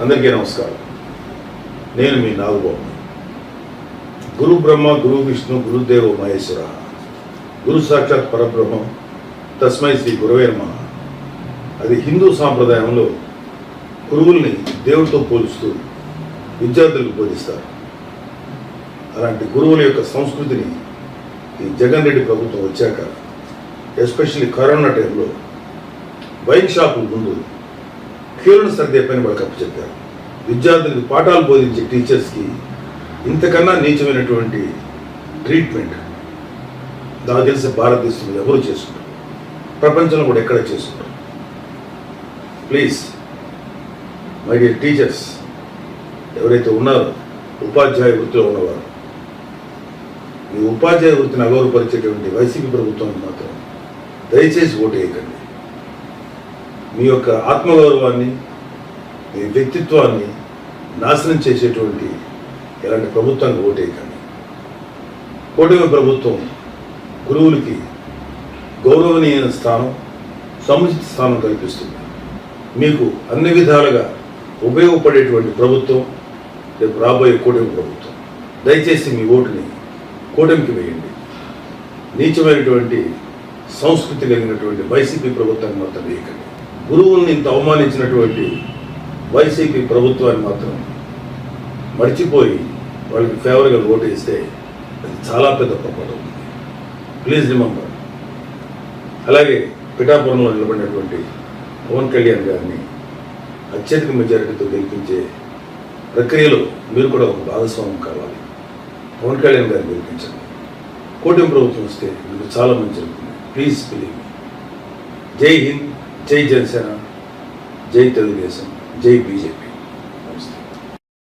అందరికీ నమస్కారం. నేను మీ నాగబాబు. గురు బ్రహ్మ గురు విష్ణు గురుదేవ మహేశ్వర. గురు సాక్షాత్ పరబ్రహ్మం తస్మై శ్రీ గురవే అది హిందూ సాంప్రదాయంలో గురువుల్ని దేవుడితో పోలుస్తూ విద్యార్థులకు బోధిస్తారు. అలాంటి గురువుల యొక్క సంస్కృతిని ఈ జగన్ రెడ్డి ప్రభుత్వం వచ్చాక ఎస్పెషల్లీ కరోనా టైంలో వైన్ షాపుల ముందు క్యూలను సర్దే పని వాళ్ళకి అప్పచెప్పారు విద్యార్థులకు పాఠాలు బోధించే టీచర్స్కి ఇంతకన్నా నీచమైనటువంటి ట్రీట్మెంట్ నాకు తెలిసి భారతదేశంలో ఎవరు చేసుకుంటారు? ప్రపంచంలో కూడా ఎక్కడ చేసుకుంటారు? ప్లీజ్ మై డియర్ టీచర్స్ ఎవరైతే ఉన్నారో ఉపాధ్యాయ వృత్తిలో ఉన్నవారు ఈ ఉపాధ్యాయ వృత్తిని అగౌరవపరిచేటువంటి వైసీపీ ప్రభుత్వాన్ని మాత్రం దయచేసి ఓటు వేయకండి. మీ యొక్క ఆత్మగౌరవాన్ని మీ వ్యక్తిత్వాన్ని నాశనం చేసేటువంటి ఇలాంటి ప్రభుత్వానికి ఓటేయకండి. కూటమి ప్రభుత్వం గురువులకి గౌరవనీయ స్థానం సముచిత స్థానం కల్పిస్తుంది. మీకు అన్ని విధాలుగా ఉపయోగపడేటువంటి ప్రభుత్వం రేపు రాబోయే కూటమి ప్రభుత్వం. దయచేసి మీ ఓటుని కూటమికి వేయండి. నీచమైనటువంటి సంస్కృతి కలిగినటువంటి వైసీపీ ప్రభుత్వాన్ని మొత్తం వేయకండి. గురువుల్ని ఇంత అవమానించినటువంటి వైసీపీ ప్రభుత్వాన్ని మాత్రం మర్చిపోయి వాళ్ళకి ఫేవర్గా ఓటు వేస్తే అది చాలా పెద్ద పొరపాటు ప్లీజ్ రిమంబర్. అలాగే పిఠాపురంలో నిలబడినటువంటి పవన్ కళ్యాణ్ గారిని అత్యధిక మెజారిటీతో గెలిపించే ప్రక్రియలో మీరు కూడా ఒక భాగస్వామ్యం కావాలి. పవన్ కళ్యాణ్ గారిని గెలిపించండి. కూటమి ప్రభుత్వం వస్తే మీకు చాలా మంచి జరుగుతుంది. ప్లీజ్ బిలీవ్ జై హింద్. జై జనసేన జై తెలుగుదేశం జై బీజేపీ.